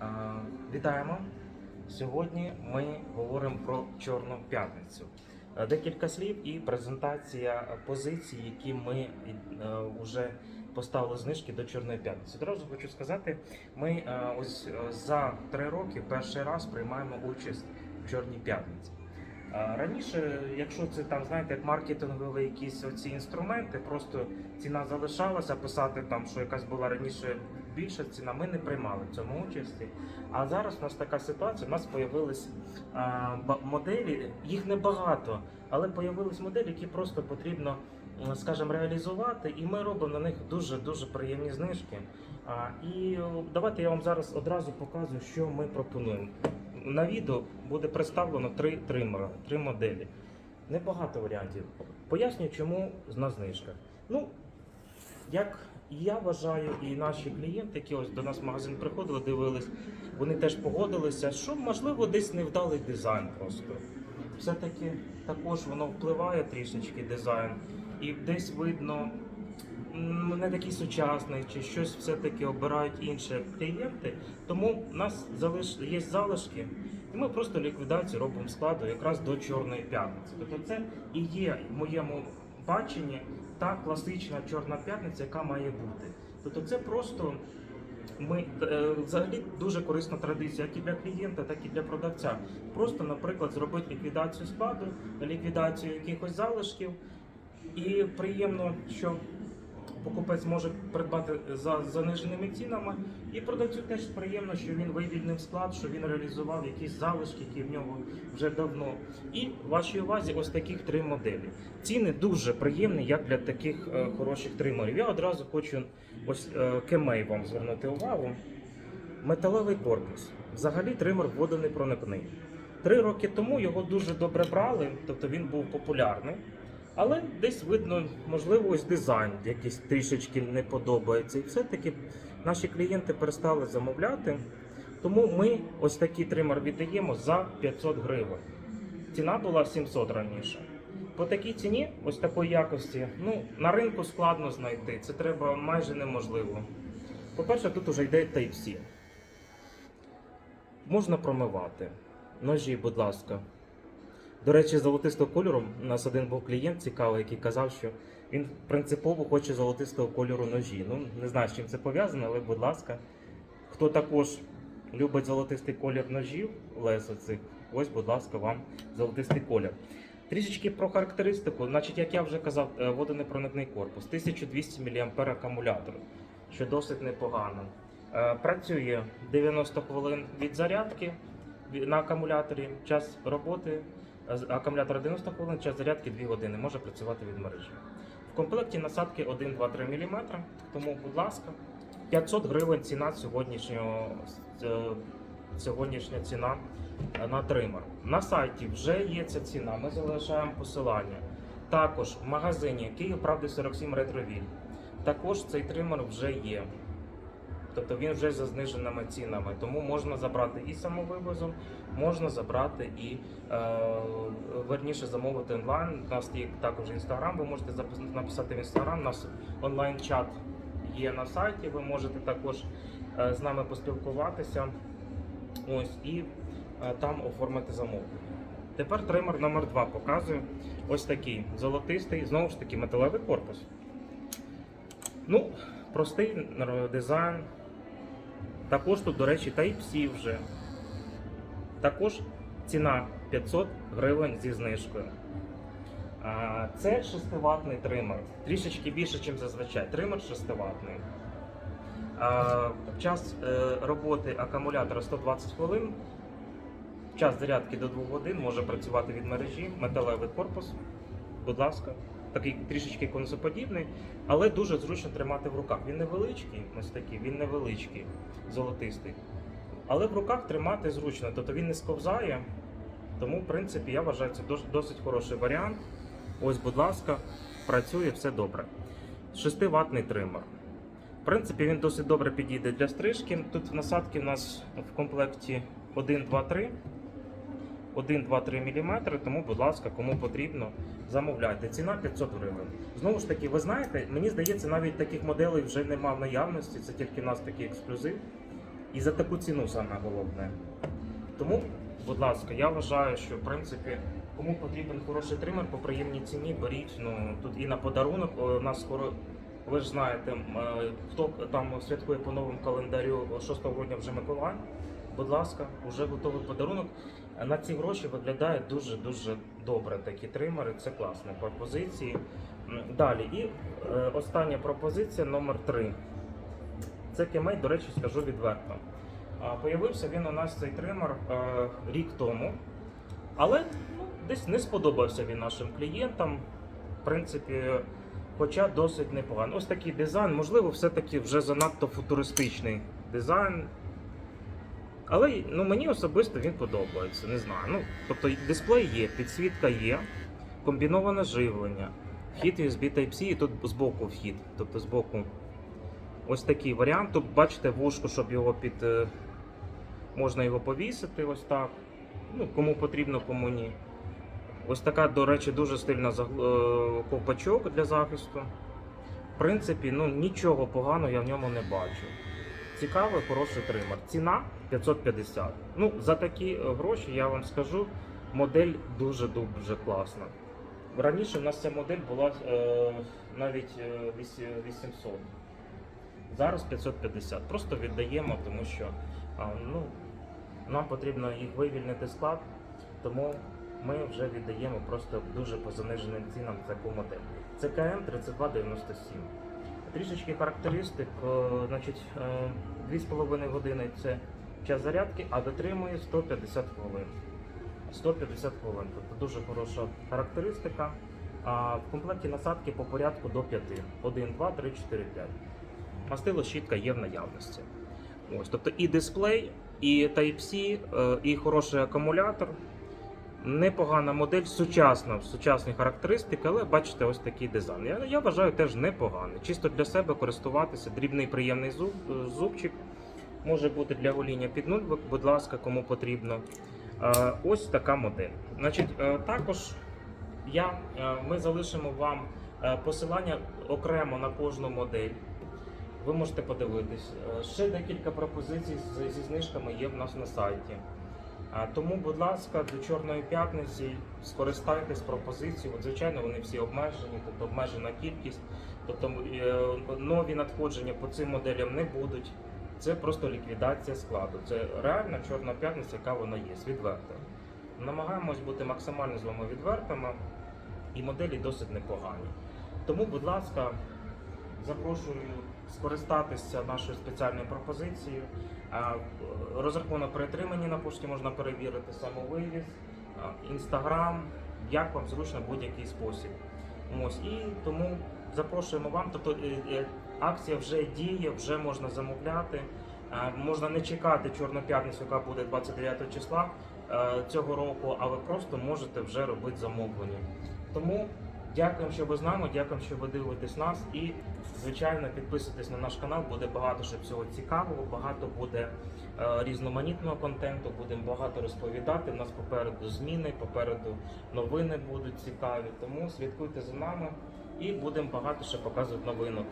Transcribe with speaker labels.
Speaker 1: А, Вітаємо! Сьогодні ми говоримо про Чорну п'ятницю. Е, Декілька слів і презентація позицій, які ми вже поставили знижки до Чорної п'ятниці. Одразу хочу сказати, ми е, ось е, за три роки перший раз приймаємо участь в Чорній п'ятниці. Раніше, якщо це там, знаєте, як маркетингові якісь оці інструменти, просто ціна залишалася, писати там, що якась була раніше більша ціна, ми не приймали в цьому участі. А зараз у нас така ситуація, у нас з'явились моделі, їх небагато, але з'явились моделі, які просто потрібно, скажімо, реалізувати, і ми робимо на них дуже-дуже приємні знижки. І давайте я вам зараз одразу показую, що ми пропонуємо. На відео буде представлено три тримера, три моделі. Небагато варіантів. Поясню, чому на знижках. Ну, як я вважаю, і наші клієнти, які ось до нас в магазин приходили, дивились, вони теж погодилися, що можливо десь невдалий дизайн просто. Все-таки також воно впливає трішечки дизайн, і десь видно не такий сучасний, чи щось все-таки обирають інші клієнти. Тому в нас залиш... є залишки, і ми просто ліквідацію робимо складу якраз до Чорної п'ятниці. Тобто це і є в моєму баченні та класична Чорна п'ятниця, яка має бути. Тобто це просто ми е, взагалі дуже корисна традиція як і для клієнта, так і для продавця. Просто, наприклад, зробити ліквідацію складу, ліквідацію якихось залишків. І приємно, що покупець може придбати за заниженими цінами, і продавцю теж приємно, що він вивільнив склад, що він реалізував якісь залишки, які в нього вже давно. І в вашій увазі ось таких три моделі. Ціни дуже приємні, як для таких е, хороших тримерів. Я одразу хочу ось е, кемей вам звернути увагу. Металевий корпус. Взагалі тример водонепроникний. Три роки тому його дуже добре брали, тобто він був популярний. Але десь видно, можливо, ось дизайн якийсь трішечки не подобається. І все-таки наші клієнти перестали замовляти. Тому ми ось такий тример віддаємо за 500 гривень. Ціна була 700 раніше. По такій ціні, ось такої якості, ну, на ринку складно знайти. Це треба майже неможливо. По-перше, тут вже йде Type-C. Можна промивати. Ножі, будь ласка. До речі, золотистого кольору у нас один був клієнт цікавий, який казав, що він принципово хоче золотистого кольору ножі. Ну, не знаю, з чим це пов'язано, але будь ласка. Хто також любить золотистий колір ножів, лесо цих, ось, будь ласка, вам золотистий колір. Трішечки про характеристику. Значить, як я вже казав, е, водонепроникний корпус, 1200 мА акумулятор, що досить непогано. Е, Працює 90 хвилин від зарядки на акумуляторі, час роботи з акумулятора 90 хвилин, час зарядки 2 години, може працювати від мережі. В комплекті насадки 1, 2, 3 мм, тому, будь ласка, 500 гривень ціна сьогоднішнього, е, сьогоднішня ціна на тример. На сайті вже є ця ціна, ми залишаємо посилання. Також в магазині Київ Правди 47 Ретровіль. Також цей тример вже є. Тобто він вже за зниженими цінами, тому можна забрати і самовивозом, можна забрати і е, верніше замовити онлайн. У нас є також інстаграм. Ви можете написати в інстаграм. У нас онлайн-чат є на сайті. Ви можете також е, з нами поспілкуватися. Ось і е, там оформити замовлення. Тепер тример номер 2 показую. Ось такий золотистий, знову ж таки, металевий корпус. Ну, простий дизайн. Також тут, до речі, Type-C вже. Також ціна 500 гривень зі знижкою. Це 6-ваттний тример. Трішечки більше, ніж зазвичай. Тример 6-ваттний. А, Час е, роботи акумулятора 120 хвилин. Час зарядки до 2 годин може працювати від мережі, металевий корпус. Будь ласка, такий трішечки конусоподібний, але дуже зручно тримати в руках. Він невеличкий, ось такий, він невеличкий, золотистий. Але в руках тримати зручно, тобто він не сковзає. Тому, в принципі, я вважаю, це досить хороший варіант. Ось, будь ласка, працює все добре. 6-ваттний тример. В принципі, він досить добре підійде для стрижки. Тут насадки у нас в комплекті 1, 2, 3. 1, 2, 3 мм, тому, будь ласка, кому потрібно, замовляйте. Ціна 500 гривень. Знову ж таки, ви знаєте, мені здається, навіть таких моделей вже нема в наявності, це тільки в нас такий ексклюзив. І за таку ціну саме головне. Тому, будь ласка, я вважаю, що в принципі, кому потрібен хороший тример по приємній ціні, беріть. Ну тут і на подарунок. У нас скоро, ви ж знаєте, е, хто там святкує по новому календарю 6 грудня вже Миколай. Будь ласка, вже готовий подарунок. На ці гроші виглядає дуже дуже добре. Такі тримери. Це класні пропозиції. Далі, і е, остання пропозиція номер 3 Це кемей, до речі, скажу відверто. Появився він у нас цей тример е, рік тому, але ну, десь не сподобався він нашим клієнтам. В принципі, хоча досить непогано. Ось такий дизайн, можливо, все-таки вже занадто футуристичний дизайн. Але ну, мені особисто він подобається, не знаю. Ну, тобто дисплей є, підсвітка є, комбіноване живлення, вхід USB Type-C і тут збоку вхід. Тобто збоку ось такий варіант. Тут бачите вушку, щоб його під. е, Можна його повісити ось так. Ну, кому потрібно, кому ні. Ось така, до речі, дуже стильна е, ковпачок для захисту. В принципі, ну нічого поганого я в ньому не бачу. Цікавий, хороший тример. Ціна 550. Ну, за такі е, гроші я вам скажу, модель дуже дуже класна. Раніше в нас ця модель була е, навіть е, 800. Зараз 550. Просто віддаємо, тому що ну, нам потрібно їх вивільнити склад, тому ми вже віддаємо просто дуже по заниженим цінам таку модель. Це КМ 3297. Трішечки характеристик, е, значить, е, 2,5 години це час зарядки, а витримує 150 хвилин. 150 хвилин. Тобто дуже хороша характеристика. А в комплекті насадки по порядку до 5. 1, 2, 3, 4, 5. Мастило щітка є в наявності. Ось, тобто і дисплей, і Type-C, е, і хороший акумулятор. Непогана модель, сучасна, сучасні характеристики, але бачите, ось такий дизайн. Я, я вважаю теж непоганий. Чисто для себе користуватися, дрібний приємний зуб, е, зубчик. Може бути для гоління під нуль, будь ласка, кому потрібно. Е, Ось така модель. Значить, е, також я, ми залишимо вам посилання окремо на кожну модель. Ви можете подивитись. Ще декілька пропозицій зі знижками є в нас на сайті. А, Тому, будь ласка, до Чорної п'ятниці скористайтесь пропозицією. От, звичайно, вони всі обмежені, тобто обмежена кількість. Тобто е, нові надходження по цим моделям не будуть. Це просто ліквідація складу. Це реальна чорна п'ятниця, яка вона є, відверта. Намагаємось бути максимально з вами відвертими, і моделі досить непогані. Тому, будь ласка, запрошую скористатися нашою спеціальною пропозицією. Е, Розрахунок при отриманні на пошті можна перевірити самовивіз, інстаграм, як вам зручно будь-який спосіб. Ось і тому запрошуємо вам. Тобто е, е, акція вже діє, вже можна замовляти. Е, Можна не чекати Чорну п'ятницю, яка буде 29 числа е, цього року, а ви просто можете вже робити замовлення. Тому дякуємо, що ви з нами, дякуємо, що ви дивитесь нас. І, звичайно, підписуйтесь на наш канал, буде багато ще всього цікавого, багато буде е, різноманітного контенту, будемо багато розповідати. У нас попереду зміни, попереду новини будуть цікаві. Тому слідкуйте за нами і будемо багато ще показувати новинок.